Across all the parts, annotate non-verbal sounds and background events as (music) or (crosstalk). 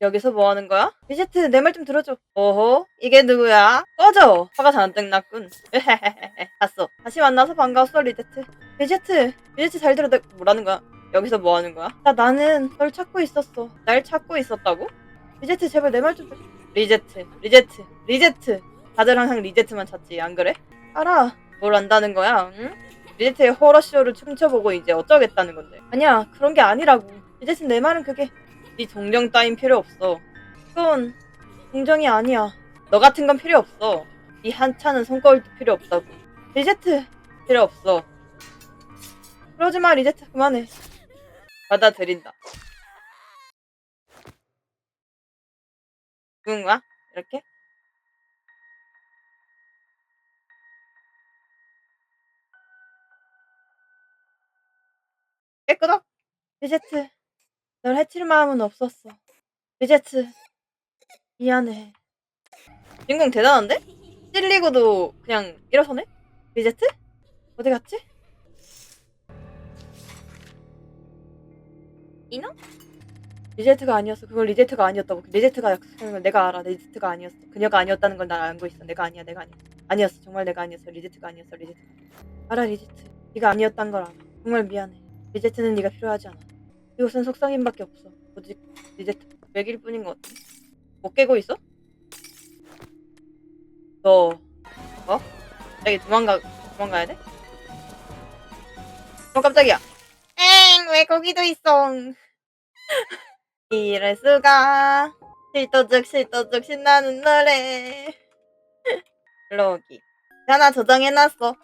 여기서 뭐 하는 거야? 리제트 내 말 좀 들어줘. 오호 이게 누구야? 꺼져. 화가 잔뜩 났군. (laughs) 갔어. 다시 만나서 반가웠어 리제트. 리제트 리제트 잘 들어. 내 뭐라는 거야? 여기서 뭐 하는 거야? 나 나는 널 찾고 있었어. 날 찾고 있었다고? 리제트 제발 내 말 좀 들어. 리제트 리제트 리제트. 다들 항상 리제트만 찾지 안 그래? 알아. 뭘 안다는 거야? 응? 리제트의 호러쇼를 춤춰보고 이제 어쩌겠다는 건데. 아니야 그런 게 아니라고. 리제트 내 말은 그게 네 동정 따윈 필요 없어. 그건 동정이 아니야. 너 같은 건 필요 없어. 이 한차는 손거울도 필요 없다고. 리제트 필요 없어. 그러지 마 리제트 그만해. 받아들인다. 누군가? 이렇게? 깨끗어? 리제트 널 해칠 마음은 없었어. 리제트, 미안해. 주인공 대단한데? 찔리고도 그냥 일어서네? 리제트? 어디 갔지? 이너? 리제트가 아니었어. 그걸 리제트가 아니었다고. 리제트가 약속하는 걸 내가 알아. 리제트가 아니었어. 그녀가 아니었다는 걸 난 알고 있어. 내가 아니야. 내가 아니야. 아니었어. 정말 내가 아니었어. 리제트가 아니었어. 리제트. 알아 리제트. 네가 아니었단 걸 알아. 정말 미안해. 리제트는 네가 필요하지 않아. 이곳은 속성인밖에 없어. 오직 이제 맥일 뿐인 것 같아. 못 깨고 있어? 너 어? 갑자기 도망가 도망가야 돼? 어 깜짝이야. 엥 왜 거기도 있어? 이럴 수가. 실도적 실도적 신나는 노래. (laughs) 블로기. 하나 저장해놨어.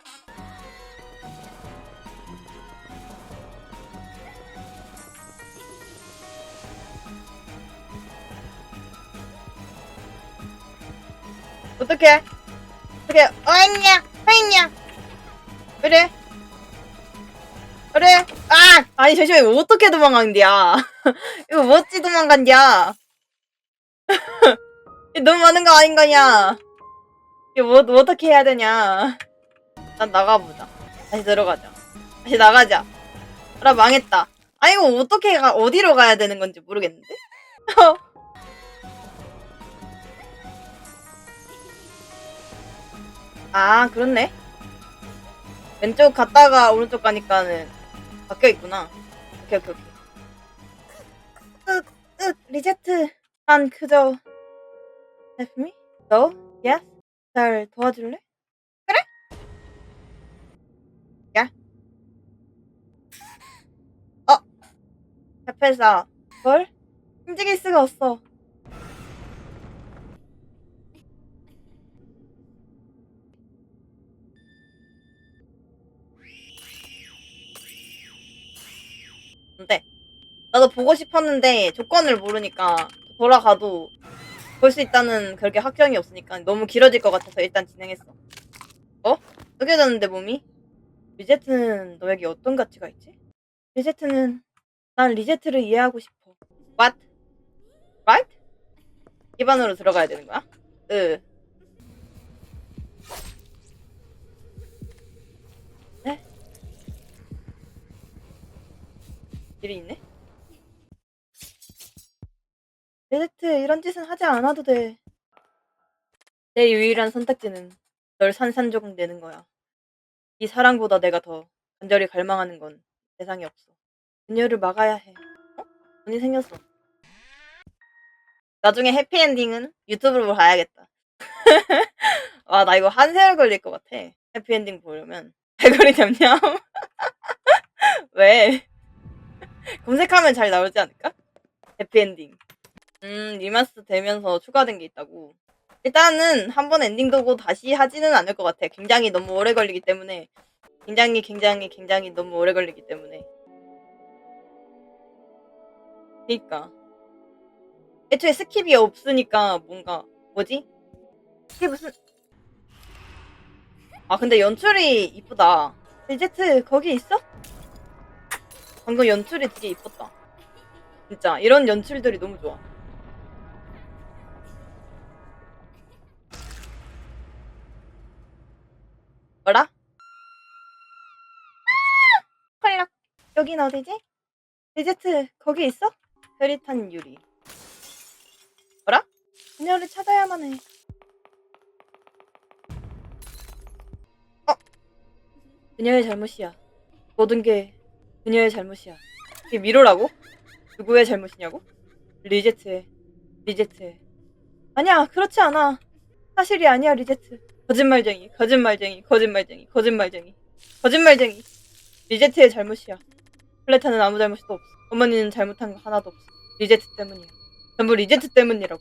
어떡해? 어떡해? 어있냐? 어있냐? 그래? 그래? 아! 아니, 잠시만, 이거 어떻게 도망간디야? (laughs) 이거 뭐 어찌 도망간디야? (laughs) 이거 너무 많은 거 아닌 거냐? 이거 뭐, 뭐 어떻게 해야 되냐? 난 나가보자. 다시 들어가자. 다시 나가자. 나 망했다. 아, 이거 어떻게 가, 어디로 가야 되는 건지 모르겠는데? (laughs) 아, 그렇네. 왼쪽 갔다가 오른쪽 가니까는 바뀌어 있구나. 오케이, 오케이, 오케이. 으, 으, 리제트. 난 그저 Help me? No? Yes? 잘 도와줄래? 그래? 야? 어? 옆에서 뭘? 움직일 수가 없어. 나도 보고 싶었는데 조건을 모르니까 돌아가도 볼 수 있다는 그렇게 확정이 없으니까 너무 길어질 것 같아서 일단 진행했어. 어? 느껴졌는데 몸이? 리제트는 너에게 어떤 가치가 있지? 리제트는 난 리제트를 이해하고 싶어. What? Right? 기반으로 들어가야 되는 거야? 으. 네? 길이 있네? 리제트 이런 짓은 하지 않아도 돼. 내 유일한 선택지는 널 산산조각 내는 거야. 이 사랑보다 내가 더 간절히 갈망하는 건 세상에 없어. 그녀를 막아야 해. 어? 돈이 생겼어. 나중에 해피엔딩은 유튜브로 봐야겠다. 와, (laughs) 나 이거 한 세월 걸릴 것 같아. 해피엔딩 보려면. (laughs) 알고리즘냐? (laughs) 왜? 검색하면 잘 나오지 않을까? 해피엔딩. 음, 리마스터 되면서 추가된 게 있다고. 일단은 한 번 엔딩 도고 다시 하지는 않을 것 같아. 굉장히 너무 오래 걸리기 때문에. 굉장히 굉장히 굉장히 너무 오래 걸리기 때문에. 그니까. 애초에 스킵이 없으니까 뭔가, 뭐지? 이게 무슨. 아, 근데 연출이 이쁘다. 리제트, 거기 있어? 방금 연출이 되게 이뻤다. 진짜, 이런 연출들이 너무 좋아. 뭐라? 콜락. 여긴 어디지? 리제트, 거기 있어? 흐릿한 유리. 그녀를 찾아야만 해. 어? 그녀의 잘못이야. 모든 게 그녀의 잘못이야. 이게 미로라고? 누구의 잘못이냐고? 리제트의. 리제트의. 아니야, 그렇지 않아. 사실이 아니야, 리제트. 거짓말쟁이, 거짓말쟁이, 거짓말쟁이, 거짓말쟁이, 거짓말쟁이. 리제트의 잘못이야. 플레타는 아무 잘못도 없어. 어머니는 잘못한 거 하나도 없어. 리제트 때문이야. 전부 리제트 때문이라고.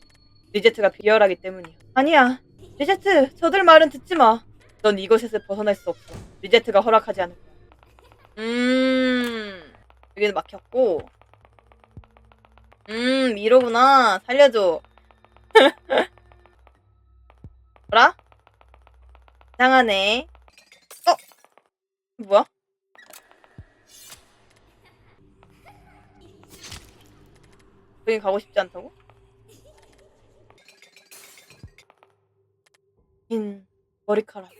리제트가 비열하기 때문이야. 아니야. 리제트, 저들 말은 듣지 마. 넌 이곳에서 벗어날 수 없어. 리제트가 허락하지 않을 거야. 음, 여기는 막혔고. 음, 미로구나. 살려줘. (laughs) 이상하네. 어? 뭐야? 여기 가고 싶지 않다고? 긴 머리카락.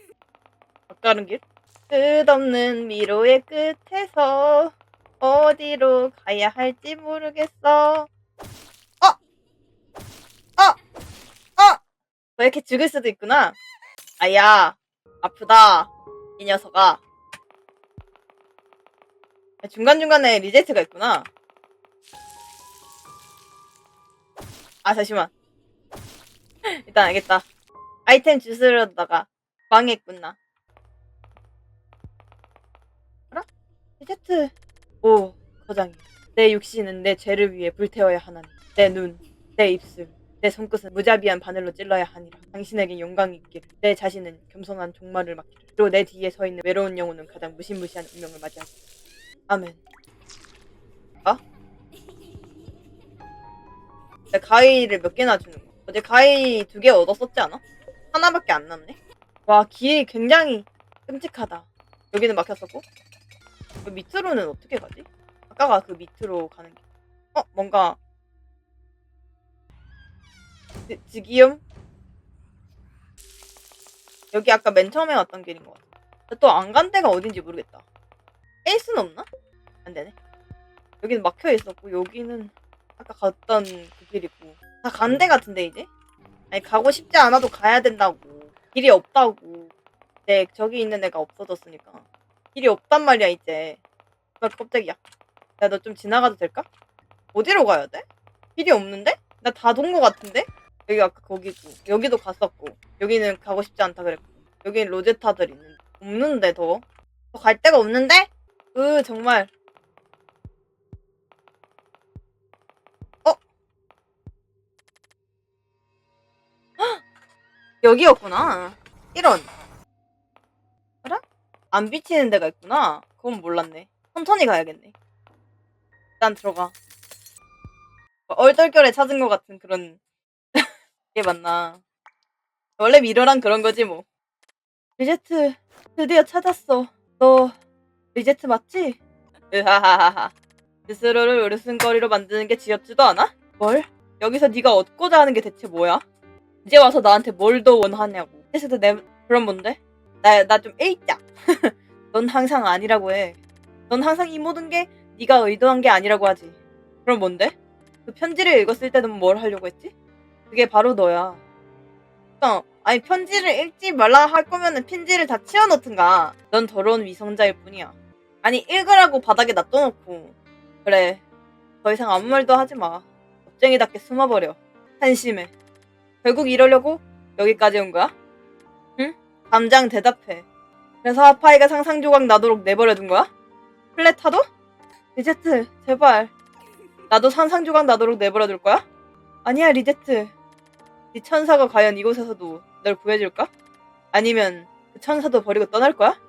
막가는 길? 끝없는 미로의 끝에서 어디로 가야 할지 모르겠어. 어! 어! 어! 왜 이렇게 죽을 수도 있구나. 아야, 아프다. 이 녀석아. 중간중간에 리제트가 있구나. 아, 잠시만. (laughs) 일단 알겠다. 아이템 주스려다가 망했구나. 알아? 리제트. 오, 거장이. 내 육신은 내 죄를 위해 불태워야 하나니. 내 눈, 내 입술, 내 손끝은 무자비한 바늘로 찔러야 하니라. 당신에게 영광이 있기를. 내 자신은 겸손한 종말을 맡기를. 그리고 내 뒤에 서 있는 외로운 영혼은 가장 무시무시한 운명을 맞이하기. 아멘. 아? 내 가위를 몇 개나 주는 거. 어제 가위 두 개 얻었었지 않아? 하나밖에 안 남네. 와, 길이 굉장히 끔찍하다. 여기는 막혔었고. 그 밑으로는 어떻게 가지? 아까가 그 밑으로 가는 길. 어, 뭔가 지- 지기움? 여기 아까 맨 처음에 왔던 길인 것 같아. 또 안 간 데가 어딘지 모르겠다. 에이스는 없나? 안 되네. 여기는 막혀 있었고 여기는 아까 갔던 그 길이고 다 간 데 같은데 이제? 아니 가고 싶지 않아도 가야 된다고. 길이 없다고. 네 저기 있는 애가 없어졌으니까 길이 없단 말이야 이제. 나 깜짝이야. 야 너 좀 지나가도 될까? 어디로 가야 돼? 길이 없는데? 나 다 돈 거 같은데? 여기 아까 거기고 여기도 갔었고 여기는 가고 싶지 않다 그랬고 여기는 로제타들 있는데 없는데 더? 더갈 데가 없는데? 으 정말 어? 헉! (gasps) 여기였구나 이런 알아? 안 비치는 데가 있구나 그건 몰랐네 천천히 가야겠네 일단 들어가 얼떨결에 찾은 것 같은 그런 게 맞나 원래 미러란 그런 거지 뭐 리제트 드디어 찾았어 너 리제트 맞지? 으하하하하 스스로를 으르승거리로 만드는 게 지겹지도 않아? 뭘? 여기서 네가 얻고자 하는 게 대체 뭐야? 이제 와서 나한테 뭘 더 원하냐고 그래서 내 그럼 뭔데? 나 나 좀 에이짜 (laughs) 넌 항상 아니라고 해 넌 항상 이 모든 게 네가 의도한 게 아니라고 하지 그럼 뭔데? 그 편지를 읽었을 때는 뭘 하려고 했지? 그게 바로 너야 어, 아니 편지를 읽지 말라 할 거면은 편지를 다 치워놓든가. 넌 더러운 위성자일 뿐이야. 아니 읽으라고 바닥에 놔둬놓고. 그래. 더 이상 아무 말도 하지 마. 겁쟁이답게 숨어버려. 한심해. 결국 이러려고 여기까지 온 거야? 응? 담장 대답해. 그래서 하파이가 상상 조각 나도록 내버려둔 거야? 플레타도? 리제트, 제발. 나도 상상 조각 나도록 내버려둘 거야? 아니야, 리제트. 네 천사가 과연 이곳에서도 널 구해줄까? 아니면 그 천사도 버리고 떠날 거야?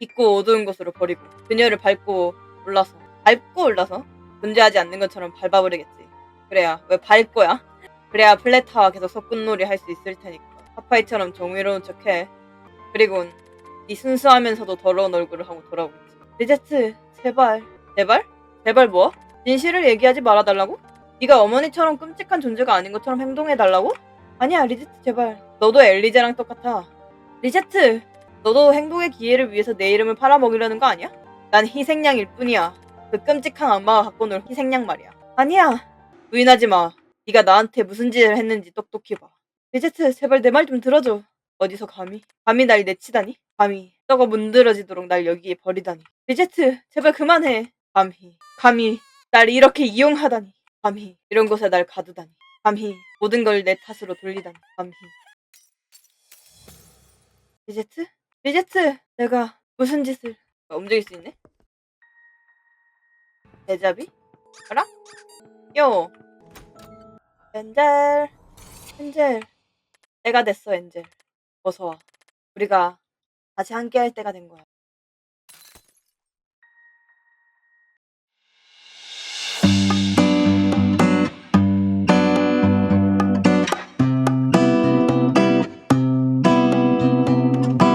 깊고 어두운 곳으로 버리고 그녀를 밟고 올라서 밟고 올라서 존재하지 않는 것처럼 밟아버리겠지. 그래야 왜 밟고야? 그래야 플레타와 계속 석군놀이 할 수 있을 테니까 하파이처럼 정의로운 척해. 그리곤 네 순수하면서도 더러운 얼굴을 하고 돌아오겠지. 리제트 제발 제발? 제발 뭐? 진실을 얘기하지 말아달라고? 네가 어머니처럼 끔찍한 존재가 아닌 것처럼 행동해달라고? 아니야 리제트 제발 너도 엘리제랑 똑같아 리제트 너도 행복의 기회를 위해서 내 이름을 팔아먹으려는 거 아니야? 난 희생양일 뿐이야 그 끔찍한 악마가 갖고 놀 희생양 말이야 아니야 부인하지 마 네가 나한테 무슨 짓을 했는지 똑똑히 봐. 베제트 제발 내 말 좀 들어줘. 어디서 감히? 감히 날 내치다니? 감히 썩어 문드러지도록 날 여기에 버리다니. 베제트 제발 그만해. 감히 감히 날 이렇게 이용하다니. 감히 이런 곳에 날 가두다니. 감히 모든 걸 내 탓으로 돌리다니. 감히. 베제트? 베제트 내가 무슨 짓을 아, 움직일 수 있네? 데자비? 알아? 요 엔젤 엔젤 때가 됐어 엔젤 어서와 우리가 다시 함께할 때가 된 거야